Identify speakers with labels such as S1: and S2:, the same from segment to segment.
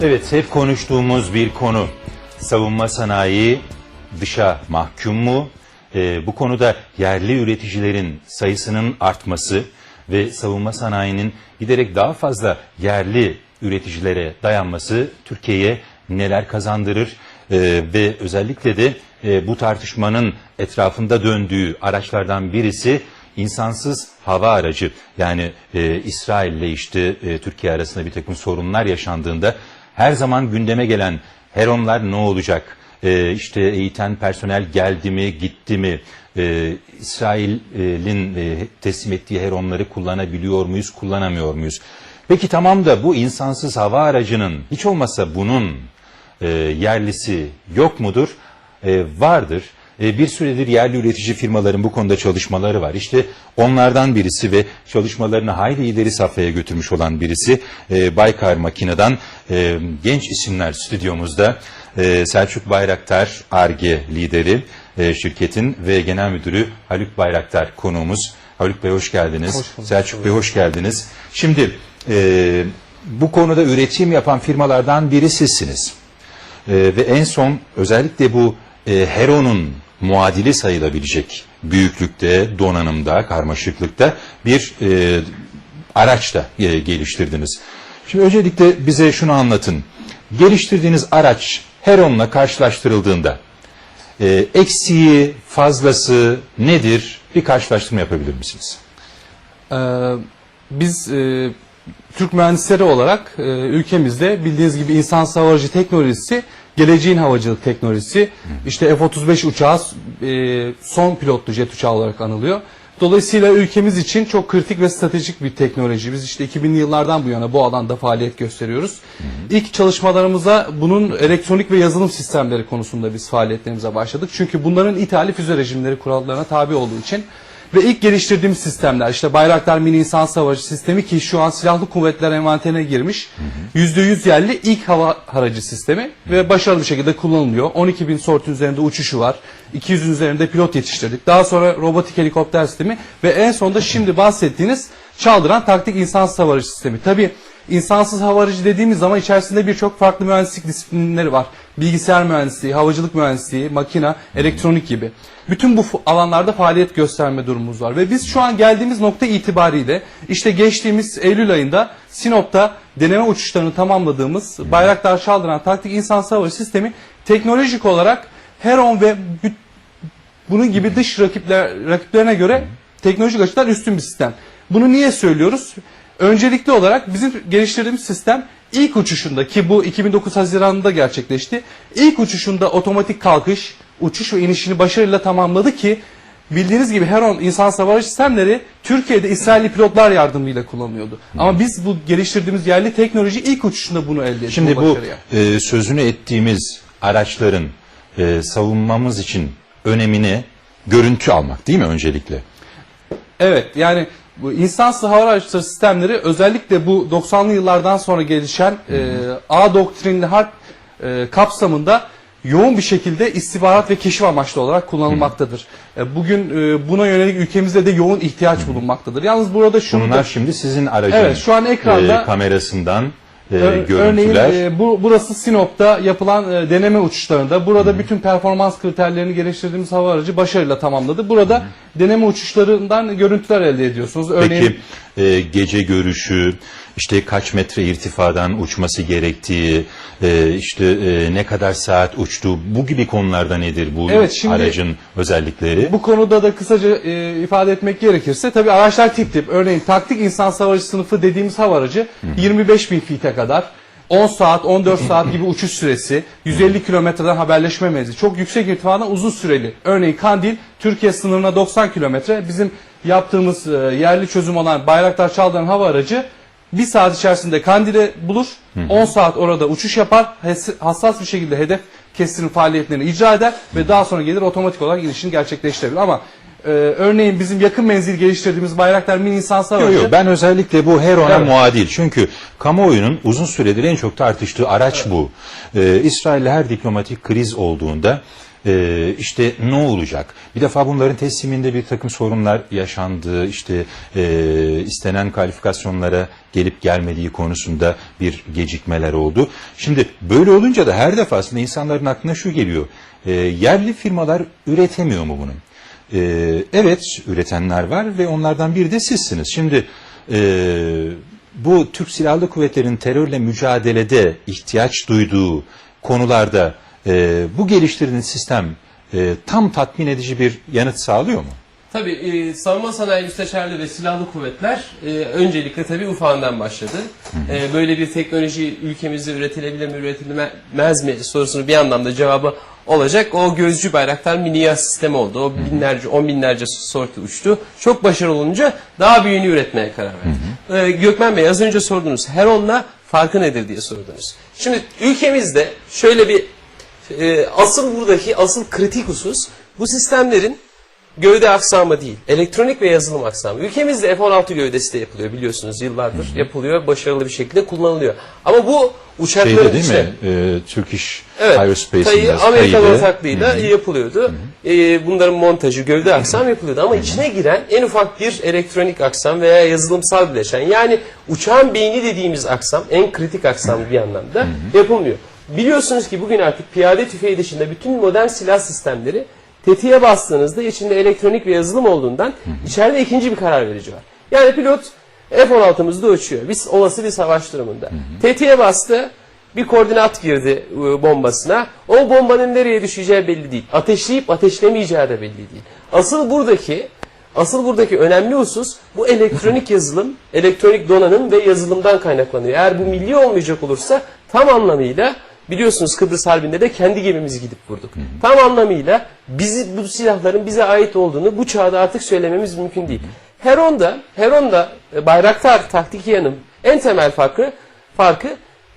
S1: Evet, hep konuştuğumuz bir konu. Savunma sanayi dışa mahkum mu? Ee, bu konuda yerli üreticilerin sayısının artması ve savunma sanayinin giderek daha fazla yerli üreticilere dayanması Türkiye'ye neler kazandırır? Ee, ve özellikle de e, bu tartışmanın etrafında döndüğü araçlardan birisi insansız hava aracı yani e, İsrail ile işte e, Türkiye arasında bir takım sorunlar yaşandığında her zaman gündeme gelen Heronlar ne olacak? E, işte eğiten personel geldi mi gitti mi? E, İsrail'in e, teslim ettiği Heronları kullanabiliyor muyuz kullanamıyor muyuz? Peki tamam da bu insansız hava aracının hiç olmasa bunun e, yerlisi yok mudur? E, vardır. E, bir süredir yerli üretici firmaların bu konuda çalışmaları var. İşte onlardan birisi ve çalışmalarını hayli ileri safhaya götürmüş olan birisi e, Baykar Makina'dan e, genç isimler stüdyomuzda. E, Selçuk Bayraktar, ARGE lideri e, şirketin ve genel müdürü Haluk Bayraktar konuğumuz. Haluk Bey hoş geldiniz.
S2: Hoş bulduk.
S1: Selçuk Bey hoş geldiniz. Şimdi e, bu konuda üretim yapan firmalardan biri sizsiniz. Ve en son özellikle bu e, Heron'un muadili sayılabilecek büyüklükte, donanımda, karmaşıklıkta bir e, araç da e, geliştirdiniz. Şimdi öncelikle bize şunu anlatın. Geliştirdiğiniz araç Heron'la karşılaştırıldığında e, eksiği, fazlası nedir? Bir karşılaştırma yapabilir misiniz?
S2: Ee, biz e, Türk mühendisleri olarak e, ülkemizde bildiğiniz gibi insansız hava aracı teknolojisi geleceğin havacılık teknolojisi. İşte F-35 uçağı e, son pilotlu jet uçağı olarak anılıyor. Dolayısıyla ülkemiz için çok kritik ve stratejik bir teknoloji. Biz işte 2000'li yıllardan bu yana bu alanda faaliyet gösteriyoruz. İlk çalışmalarımıza bunun elektronik ve yazılım sistemleri konusunda biz faaliyetlerimize başladık. Çünkü bunların ithali füze rejimleri kurallarına tabi olduğu için ve ilk geliştirdiğimiz sistemler işte Bayraktar Mini İnsan Savaşı sistemi ki şu an silahlı kuvvetler envanterine girmiş. %100 yerli ilk hava aracı sistemi ve başarılı bir şekilde kullanılıyor. 12 bin sortun üzerinde uçuşu var. 200'ün üzerinde pilot yetiştirdik. Daha sonra robotik helikopter sistemi ve en sonunda şimdi bahsettiğiniz çaldıran taktik insansız hava aracı sistemi. Tabii insansız hava aracı dediğimiz zaman içerisinde birçok farklı mühendislik disiplinleri var. Bilgisayar mühendisliği, havacılık mühendisliği, makina, elektronik gibi. Bütün bu alanlarda faaliyet gösterme durumumuz var. Ve biz şu an geldiğimiz nokta itibariyle işte geçtiğimiz Eylül ayında Sinop'ta deneme uçuşlarını tamamladığımız Bayraktar Çaldıran Taktik İnsansız Hava Sistemi teknolojik olarak Heron ve bunun gibi dış rakipler rakiplerine göre teknolojik açıdan üstün bir sistem. Bunu niye söylüyoruz? Öncelikli olarak bizim geliştirdiğimiz sistem ilk uçuşunda ki bu 2009 Haziran'da gerçekleşti. İlk uçuşunda otomatik kalkış, uçuş ve inişini başarıyla tamamladı ki bildiğiniz gibi Heron insan savaş sistemleri Türkiye'de İsrailli pilotlar yardımıyla kullanılıyordu. Ama biz bu geliştirdiğimiz yerli teknoloji ilk uçuşunda bunu elde ettik.
S1: Şimdi bu
S2: başarıya.
S1: e, sözünü ettiğimiz araçların e, savunmamız için önemini görüntü almak değil mi öncelikle?
S2: Evet yani bu insansız hava araçları sistemleri özellikle bu 90'lı yıllardan sonra gelişen e, A doktrinli harp e, kapsamında yoğun bir şekilde istihbarat ve keşif amaçlı olarak kullanılmaktadır. E, bugün e, buna yönelik ülkemizde de yoğun ihtiyaç bulunmaktadır. Yalnız burada şunu
S1: Bunlar
S2: da
S1: şimdi sizin aracın
S2: Evet, şu an ekranda-
S1: e, kamerasından e,
S2: Ör-
S1: görüntüler.
S2: Örneğin e, bu, burası Sinop'ta yapılan e, deneme uçuşlarında. Burada bütün performans kriterlerini geliştirdiğimiz hava aracı başarıyla tamamladı. Burada deneme uçuşlarından görüntüler elde ediyorsunuz. Örneğin
S1: Peki e, gece görüşü, işte kaç metre irtifadan uçması gerektiği, e, işte e, ne kadar saat uçtuğu, bu gibi konularda nedir bu
S2: Evet, şimdi-
S1: aracın özellikleri?
S2: Bu konuda da kısaca e, ifade etmek gerekirse tabii araçlar tip tip. Örneğin taktik insan savaşı sınıfı dediğimiz hava aracı 25 bin feet'e kadar 10 saat, 14 saat gibi uçuş süresi, 150 kilometreden haberleşme menzili, çok yüksek irtifadan uzun süreli. Örneğin Kandil, Türkiye sınırına 90 kilometre. Bizim yaptığımız e, yerli çözüm olan Bayraktar Çaldıran hava aracı bir saat içerisinde Kandil'i bulur, 10 saat orada uçuş yapar, hes- hassas bir şekilde hedef kestirim faaliyetlerini icra eder ve daha sonra gelir otomatik olarak inişini gerçekleştirebilir. Ama e, örneğin bizim yakın menzil geliştirdiğimiz Bayraktar mini insansız hava
S1: Yok
S2: aracı
S1: yok ben özellikle bu Heron'a
S2: Evet.
S1: muadil. Çünkü kamuoyunun uzun süredir en çok tartıştığı araç bu. Ee, İsrail'le her diplomatik kriz olduğunda Ee, işte ne olacak? Bir defa bunların tesliminde bir takım sorunlar yaşandı. İşte e, istenen kalifikasyonlara gelip gelmediği konusunda bir gecikmeler oldu. Şimdi böyle olunca da her defasında insanların aklına şu geliyor. Ee, yerli firmalar üretemiyor mu bunu? Ee, evet üretenler var ve onlardan biri de sizsiniz. Şimdi e, bu Türk Silahlı Kuvvetleri'nin terörle mücadelede ihtiyaç duyduğu konularda e, bu geliştirdiğiniz sistem e, tam tatmin edici bir yanıt sağlıyor mu?
S3: Tabii e, savunma sanayi müsteşarlığı ve silahlı kuvvetler e, öncelikle tabii ufağından başladı. E, böyle bir teknoloji ülkemizde üretilebilir mi üretilmez mi sorusunu bir anlamda cevabı olacak. O gözcü bayraktar miniya sistemi oldu. O binlerce, on binlerce sortu uçtu. Çok başarılı olunca daha büyüğünü üretmeye karar verdi. E, Gökmen Bey az önce sordunuz. Heron'la farkı nedir diye sordunuz. Şimdi ülkemizde şöyle bir e, asıl buradaki asıl kritik husus bu sistemlerin gövde aksamı değil, elektronik ve yazılım aksamı. Ülkemizde F-16 gövdesi de yapılıyor biliyorsunuz yıllardır yapılıyor, başarılı bir şekilde kullanılıyor. Ama bu uçakların
S1: Şeyde değil
S3: içine-
S1: mi? E, Turkish
S3: Evet,
S1: Aerospace'in
S3: Tayı
S1: biraz
S3: Amerikan ortaklığıyla yapılıyordu. Ee, bunların montajı, gövde aksam yapılıyordu. Ama içine giren en ufak bir elektronik aksam veya yazılımsal bileşen. Yani uçağın beyni dediğimiz aksam, en kritik aksam bir anlamda yapılmıyor. Biliyorsunuz ki bugün artık piyade tüfeği dışında bütün modern silah sistemleri tetiğe bastığınızda içinde elektronik ve yazılım olduğundan içeride ikinci bir karar verici var. Yani pilot F-16'mızda uçuyor. Biz olası bir savaş durumunda. Tetiğe bastı, bir koordinat girdi e, bombasına. O bombanın nereye düşeceği belli değil. Ateşleyip ateşlemeyeceği de belli değil. Asıl buradaki asıl buradaki önemli husus bu elektronik yazılım, elektronik donanım ve yazılımdan kaynaklanıyor. Eğer bu milli olmayacak olursa tam anlamıyla biliyorsunuz Kıbrıs Harbi'nde de kendi gemimizi gidip vurduk. Tam anlamıyla bizi bu silahların bize ait olduğunu bu çağda artık söylememiz mümkün değil. Heron'da, Heron'da e, Bayraktar Taktikiyan'ın en temel farkı farkı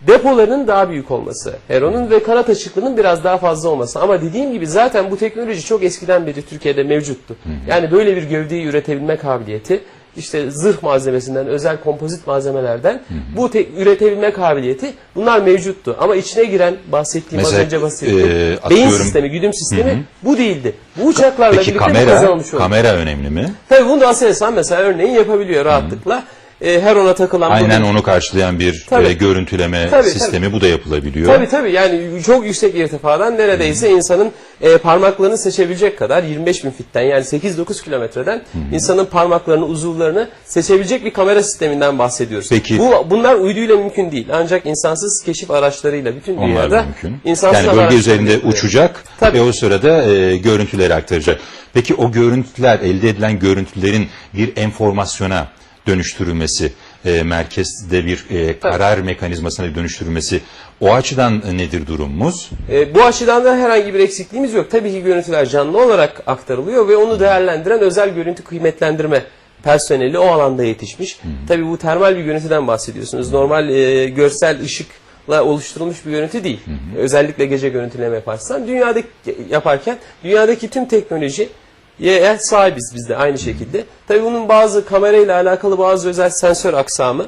S3: depolarının daha büyük olması, Heron'un ve kanat açıklığının biraz daha fazla olması. Ama dediğim gibi zaten bu teknoloji çok eskiden beri Türkiye'de mevcuttu. Yani böyle bir gövdeyi üretebilme kabiliyeti, işte zırh malzemesinden, özel kompozit malzemelerden bu te- üretebilme kabiliyeti bunlar mevcuttu. Ama içine giren bahsettiğim
S1: Mesela,
S3: az önce bahsettiğim
S1: e,
S3: beyin sistemi, güdüm sistemi bu değildi. Bu uçaklarla
S1: Peki
S3: birlikte bir
S1: kamera,
S3: kazanılmış oldu.
S1: kamera önemli mi?
S3: Tabii bunu da Aselsan mesela örneğin yapabiliyor rahatlıkla. E, Heron'a takılan
S1: Aynen onu karşılayan bir
S3: Tabii.
S1: e, görüntüleme
S3: Tabii,
S1: sistemi bu da yapılabiliyor.
S3: Tabii tabii yani çok yüksek irtifadan neredeyse insanın e, parmaklarını seçebilecek kadar 25 bin fitten yani 8-9 kilometreden insanın parmaklarını uzuvlarını seçebilecek bir kamera sisteminden bahsediyoruz.
S1: Peki.
S3: Bu bunlar uyduyla mümkün değil. Ancak insansız keşif araçlarıyla bütün
S1: Onlar
S3: dünyada
S1: da mümkün.
S3: insansız
S1: Yani bölge üzerinde
S3: yapılıyor.
S1: uçacak
S3: Tabii.
S1: ve o sırada e, görüntüleri aktaracak. Peki o görüntüler, elde edilen görüntülerin bir enformasyona dönüştürülmesi, e, merkezde bir e, karar mekanizmasına dönüştürülmesi o açıdan e, nedir durumumuz?
S3: E, bu açıdan da herhangi bir eksikliğimiz yok. Tabii ki görüntüler canlı olarak aktarılıyor ve onu değerlendiren özel görüntü kıymetlendirme personeli o alanda yetişmiş. Tabii bu termal bir görüntüden bahsediyorsunuz. Normal e, görsel ışıkla oluşturulmuş bir görüntü değil. Özellikle gece görüntüleme yaparsan dünyadaki yaparken dünyadaki tüm teknoloji ye sahibiz biz de aynı şekilde. Tabii bunun bazı kamerayla alakalı bazı özel sensör aksamı.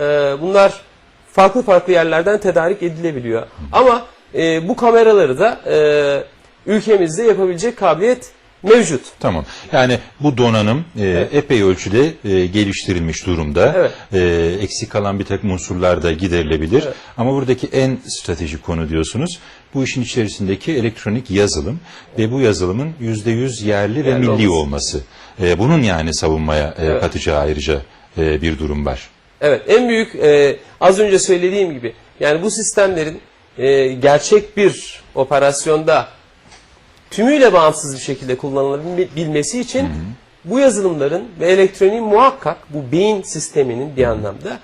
S3: e, bunlar farklı farklı yerlerden tedarik edilebiliyor. Ama e, bu kameraları da e, ülkemizde yapabilecek kabiliyet mevcut.
S1: Tamam. Yani bu donanım e, epey ölçüde e, geliştirilmiş durumda.
S3: Evet.
S1: E, eksik kalan bir takım unsurlar da giderilebilir.
S3: Evet.
S1: Ama buradaki en stratejik konu diyorsunuz. Bu işin içerisindeki elektronik yazılım ve bu yazılımın yüzde yüz yerli ve milli
S3: olması.
S1: olması. E, bunun yani savunmaya e,
S3: Evet.
S1: katacağı ayrıca e, bir durum var.
S3: Evet en büyük e, az önce söylediğim gibi yani bu sistemlerin e, gerçek bir operasyonda tümüyle bağımsız bir şekilde kullanılabilmesi için bu yazılımların ve elektroniğin muhakkak bu beyin sisteminin bir anlamda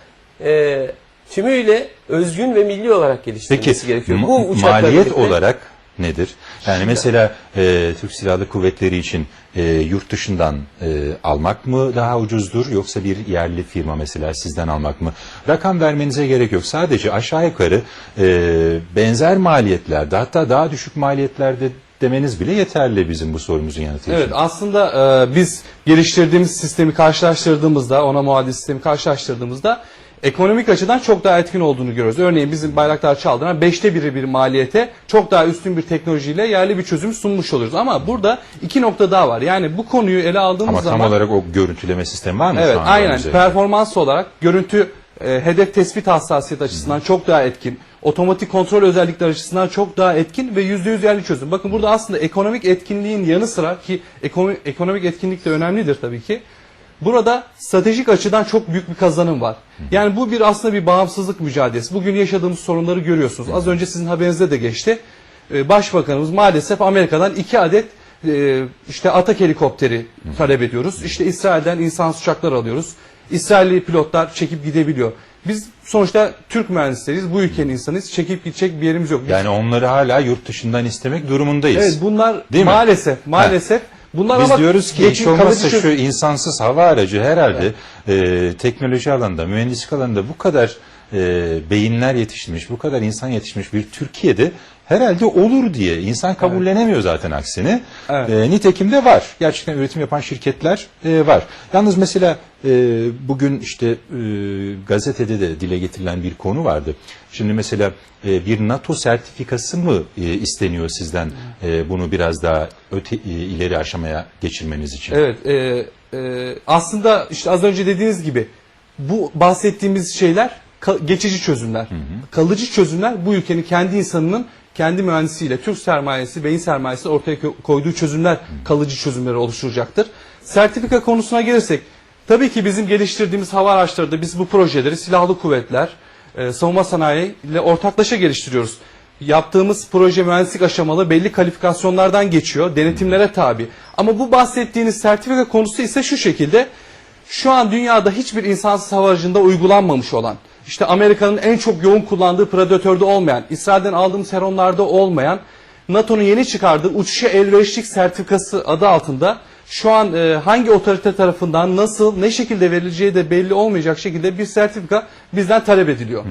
S3: e, tümüyle özgün ve milli olarak
S1: Peki
S3: geliştirilmesi gerekiyor.
S1: ma-
S3: Bu
S1: maliyet
S3: birlikte-
S1: olarak nedir? Yani mesela e, Türk Silahlı Kuvvetleri için e, yurt dışından e, almak mı daha ucuzdur yoksa bir yerli firma mesela sizden almak mı? Rakam vermenize gerek yok. Sadece aşağı yukarı e, benzer maliyetlerde hatta daha düşük maliyetlerde demeniz bile yeterli bizim bu sorumuzun yanıtı
S2: Evet
S1: için.
S2: aslında e, biz geliştirdiğimiz sistemi karşılaştırdığımızda ona muadil sistemi karşılaştırdığımızda ekonomik açıdan çok daha etkin olduğunu görüyoruz. Örneğin bizim Bayraktar Çaldıran beşte biri bir maliyete çok daha üstün bir teknolojiyle yerli bir çözüm sunmuş oluyoruz. Ama burada iki nokta daha var. Yani bu konuyu ele aldığımız
S1: Ama tam
S2: zaman...
S1: olarak o görüntüleme sistemi var mı
S2: Evet
S1: şu an?
S2: aynen
S1: önümüzde?
S2: performans olarak görüntü e, hedef tespit hassasiyet açısından çok daha etkin. Otomatik kontrol özellikleri açısından çok daha etkin ve %100 yerli çözüm. Bakın burada aslında ekonomik etkinliğin yanı sıra ki ekonomi, ekonomik etkinlik de önemlidir tabii ki. Burada stratejik açıdan çok büyük bir kazanım var. Yani bu bir aslında bir bağımsızlık mücadelesi. Bugün yaşadığımız sorunları görüyorsunuz. Az önce sizin haberinizde de geçti. Ee, Başbakanımız maalesef Amerika'dan iki adet e, işte Atak helikopteri talep ediyoruz. İşte İsrail'den insansız uçaklar alıyoruz. İsrailli pilotlar çekip gidebiliyor. Biz sonuçta Türk mühendisleriyiz. Bu ülkenin insanıyız. Çekip gidecek bir yerimiz yok. Biz-
S1: Yani onları hala yurt dışından istemek durumundayız.
S2: evet bunlar
S1: Değil mi?
S2: maalesef maalesef bunlar
S1: Biz
S2: ama
S1: diyoruz ki hiç olmazsa şu insansız hava aracı herhalde e, teknoloji alanında, mühendislik alanında bu kadar e, beyinler yetişmiş, bu kadar insan yetişmiş bir Türkiye'de herhalde olur diye. insan kabullenemiyor zaten aksini.
S2: Evet.
S1: E, nitekim de var. Gerçekten üretim yapan şirketler e, var. Yalnız mesela e, bugün işte e, gazetede de dile getirilen bir konu vardı. Şimdi mesela e, bir NATO sertifikası mı e, isteniyor sizden e, bunu biraz daha öte e, ileri aşamaya geçirmeniz için?
S2: Evet, e, e, aslında işte az önce dediğiniz gibi bu bahsettiğimiz şeyler geçici çözümler. Kalıcı çözümler bu ülkenin kendi insanının kendi mühendisiyle, Türk sermayesi, beyin sermayesi ortaya ko- koyduğu çözümler kalıcı çözümleri oluşturacaktır. Sertifika konusuna gelirsek, tabii ki bizim geliştirdiğimiz hava araçları da biz bu projeleri silahlı kuvvetler, e, savunma sanayi ile ortaklaşa geliştiriyoruz. Yaptığımız proje mühendislik aşamalı belli kalifikasyonlardan geçiyor, denetimlere tabi. Ama bu bahsettiğiniz sertifika konusu ise şu şekilde, şu an dünyada hiçbir insansız hava aracında uygulanmamış olan, işte Amerika'nın en çok yoğun kullandığı Predator'da olmayan, İsrail'den aldığımız Heron'larda olmayan, NATO'nun yeni çıkardığı uçuşa elverişlik sertifikası adı altında şu an e, hangi otorite tarafından nasıl ne şekilde verileceği de belli olmayacak şekilde bir sertifika bizden talep ediliyor.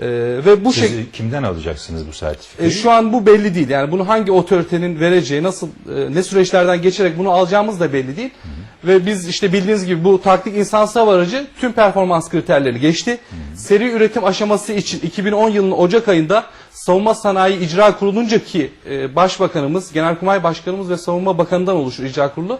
S2: E, ve bu
S1: Siz
S2: şekilde
S1: kimden alacaksınız bu sertifikayı?
S2: e, şu an bu belli değil. Yani bunu hangi otoritenin vereceği, nasıl e, ne süreçlerden geçerek bunu alacağımız da belli değil. Ve biz işte bildiğiniz gibi bu taktik insansız hava aracı tüm performans kriterlerini geçti. Seri üretim aşaması için 2010 yılının Ocak ayında Savunma Sanayi İcra Kurulunca ki e, Başbakanımız, Genelkurmay Başkanımız ve Savunma Bakanı'ndan oluşur icra kurulu.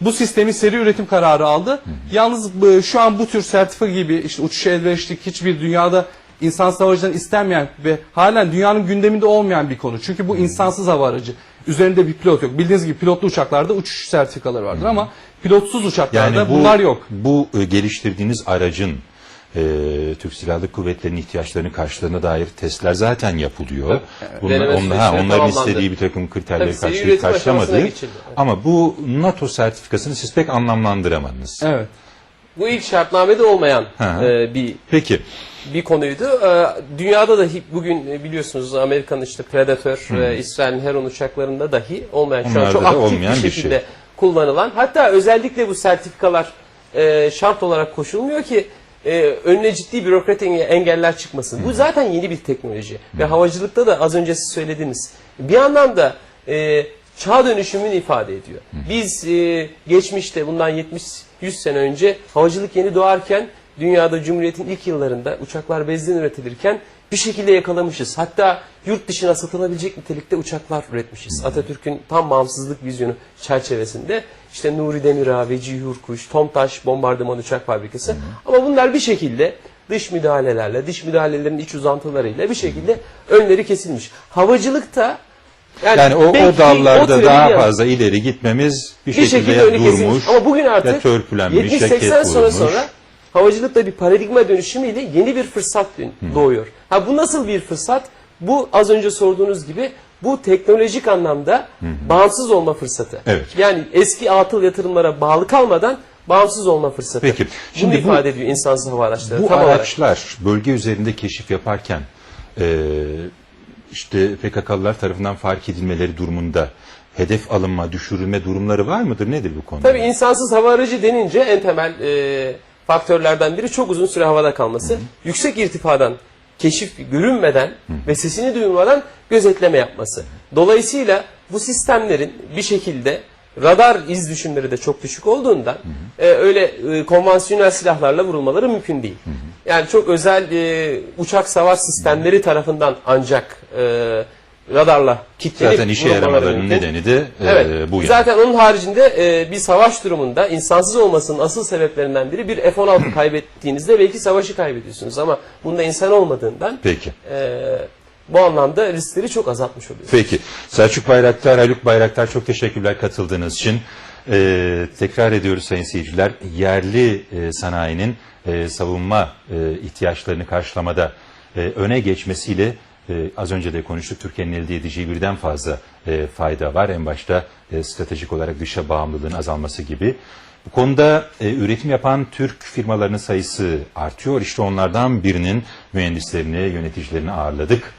S2: Bu sistemi seri üretim kararı aldı. Yalnız e, şu an bu tür sertifika gibi işte uçuş elverişlik hiçbir dünyada insansız hava aracından istenmeyen ve halen dünyanın gündeminde olmayan bir konu. Çünkü bu insansız hava aracı. Üzerinde bir pilot yok. Bildiğiniz gibi pilotlu uçaklarda uçuş sertifikaları vardır ama pilotsuz uçaklarda
S1: yani bu,
S2: bunlar yok.
S1: Bu e, geliştirdiğiniz aracın e, Türk Silahlı Kuvvetleri'nin ihtiyaçlarını karşıladığına dair testler zaten yapılıyor. Bunlar, onlar, ha, onların istediği bir takım kriterleri
S3: Tabii
S1: karşılayıp karşılamadı.
S3: Evet.
S1: Ama bu NATO sertifikasını siz pek anlamlandıramadınız.
S2: Evet.
S3: Bu ilk şartnamede olmayan
S1: Ha.
S3: e, bir
S1: Peki.
S3: bir konuydu. Ee, Dünyada dahi bugün e, biliyorsunuz Amerika'nın işte Predator ve İsrail'in Heron uçaklarında dahi olmayan şu an çok aktif
S1: olmayan
S3: bir
S1: bir
S3: şekilde
S1: şey.
S3: kullanılan hatta özellikle bu sertifikalar e, şart olarak koşulmuyor ki e, önüne ciddi bürokratik engeller çıkmasın. Bu zaten yeni bir teknoloji ve havacılıkta da az önce siz söylediniz. Bir anlamda e, çağ dönüşümünü ifade ediyor. Biz e, geçmişte bundan 70 100 sene önce havacılık yeni doğarken dünyada Cumhuriyet'in ilk yıllarında uçaklar bezden üretilirken bir şekilde yakalamışız. Hatta yurt dışına satılabilecek nitelikte uçaklar üretmişiz. Atatürk'ün tam bağımsızlık vizyonu çerçevesinde işte Nuri Demirağ, Vecihi Hurkuş, Tomtaş Bombardıman Uçak Fabrikası. Ama bunlar bir şekilde dış müdahalelerle, dış müdahalelerin iç uzantılarıyla bir şekilde önleri kesilmiş. Havacılıkta
S1: Yani o,
S3: belki
S1: o dallarda
S3: treni
S1: daha
S3: yani-
S1: fazla ileri gitmemiz bir,
S3: bir
S1: şekilde,
S3: şekilde
S1: durmuş
S3: kesilmiş. Ama bugün artık
S1: törpülenmiş, ya
S3: 70-80
S1: ket
S3: sene sonra havacılıkta bir paradigma dönüşümüyle yeni bir fırsat doğuyor. Ha bu nasıl bir fırsat? Bu az önce sorduğunuz gibi bu teknolojik anlamda bağımsız olma fırsatı.
S1: Evet.
S3: Yani eski atıl yatırımlara bağlı kalmadan bağımsız olma fırsatı.
S1: Peki.
S3: Bunu
S1: Şimdi bu-
S3: ifade ediyor insansız hava araçları.
S1: Bu
S3: tam olarak.
S1: araçlar bölge üzerinde keşif yaparken e, işte PKK'lılar tarafından fark edilmeleri durumunda hedef alınma, düşürülme durumları var mıdır? Nedir bu konu?
S3: Tabii insansız hava aracı denince en temel e, faktörlerden biri çok uzun süre havada kalması. Yüksek irtifadan keşif görünmeden ve sesini duyulmadan gözetleme yapması. Dolayısıyla bu sistemlerin bir şekilde radar iz düşümleri de çok düşük olduğundan e, öyle e, konvansiyonel silahlarla vurulmaları mümkün değil. Yani çok özel e, uçak savaş sistemleri tarafından ancak e, radarla kilitlenip
S1: Zaten işe yaramalarının nedeni de e,
S3: Evet.
S1: bu yani.
S3: Zaten onun haricinde e, bir savaş durumunda insansız olmasının asıl sebeplerinden biri bir F-16 kaybettiğinizde belki savaşı kaybediyorsunuz ama bunda insan olmadığından
S1: Peki.
S3: e, bu anlamda riskleri çok azaltmış oluyorsunuz.
S1: Peki. Selçuk Bayraktar, Haluk Bayraktar çok teşekkürler katıldığınız için. Ee, tekrar ediyoruz sayın seyirciler. Yerli e, sanayinin e, savunma e, ihtiyaçlarını karşılamada e, öne geçmesiyle e, az önce de konuştuk. Türkiye'nin elde edeceği birden fazla e, fayda var. En başta e, stratejik olarak dışa bağımlılığın azalması gibi. Bu konuda e, üretim yapan Türk firmalarının sayısı artıyor. İşte onlardan birinin mühendislerini, yöneticilerini ağırladık.